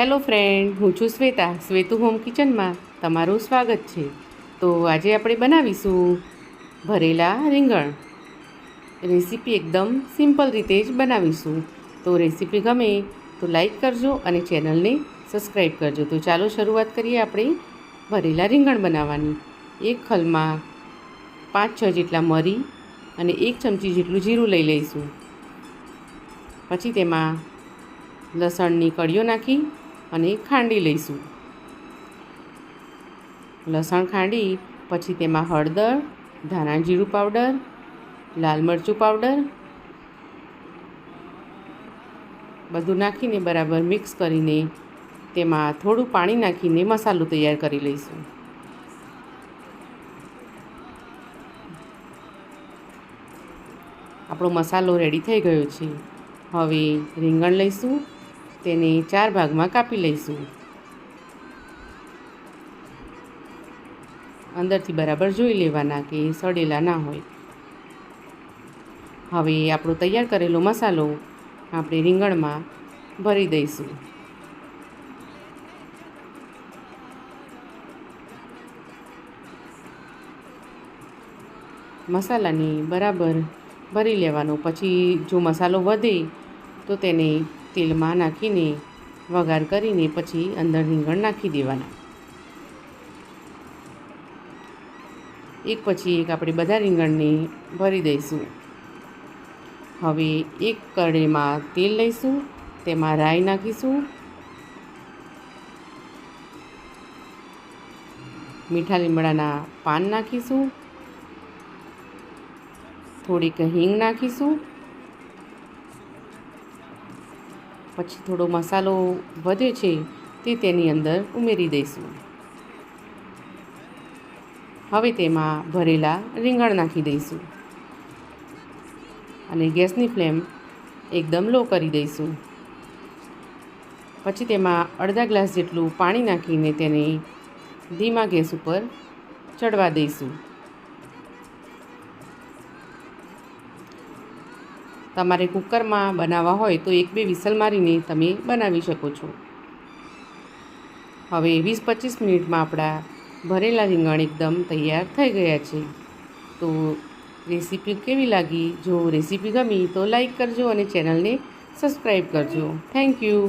Hello friend, હું છું Shweta. શ્વેતુ home કિચનમાં તમારું સ્વાગત છે. તો આજે આપણે બનાવીશું ભરેલા રીંગણ. રેસીપી એકદમ સિમ્પલ રીતે જ બનાવીશું. તો રેસીપી ગમે તો લાઈક કરજો અને ચેનલને સબસ્ક્રાઈબ કરજો. તો ચાલો શરૂઆત કરીએ આપણે ભરેલા રીંગણ બનાવવાની. એક ખલમાં પાંચ, છ જેટલા મરી અને એક ચમચી જેટલું જીરું લઈ લઈશું. પછી તેમાં લસણની કળીઓ નાખી અને ખાંડી લઈશું. લસણ ખાંડી, પછી તેમાં હળદર, ધાણા જીરું પાવડર, લાલ મરચું પાવડર, બધું નાખીને બરાબર મિક્સ કરીને તેમાં થોડું પાણી નાખીને મસાલો તૈયાર કરી લઈશું. આપણો મસાલો રેડી થઈ ગયો છે. હવે રીંગણ લઈશું. તેને ચાર ભાગમાં કાપી લઈશું. અંદરથી બરાબર જોઈ લેવાના કે સડેલા ના હોય. હવે આપણો તૈયાર કરેલો મસાલો આપણે રીંગણમાં ભરી દઈશું. મસાલાની બરાબર ભરી લેવાનો. પછી જો મસાલો વધે તો તેને તેલમાં નાખીને વઘાર કરીને પછી અંદર રીંગણ નાખી દેવાના. એક પછી એક આપણે બધા રીંગણને ભરી દઈશું. હવે એક કરડીમાં તેલ લઈશું, તેમાં રાઈ નાખીશું. મીઠા લીમડાના પાન નાખીશું. થોડીક હિંગ નાખીશું. પછી થોડો મસાલો વધે છે તે તેની અંદર ઉમેરી દઈશું. હવે તેમાં ભરેલા રીંગણ નાખી દઈશું. અને ગેસની ફ્લેમ એકદમ લો કરી દઈશું. પછી તેમાં અડધા ગ્લાસ જેટલું પાણી નાખીને તેને ધીમા ગેસ ઉપર ચડવા દઈશું. તમારે કુકરમાં બનાવવા હોય તો એક બે વિસલ મારીને તમે બનાવી શકો છો. હવે વીસ પચીસ મિનિટમાં આપણા ભરેલા રીંગણ એકદમ તૈયાર થઈ ગયા છે. તો રેસીપી કેવી લાગી? જો રેસીપી ગમી તો લાઈક કરજો અને ચેનલને સબસ્ક્રાઈબ કરજો. Thank you.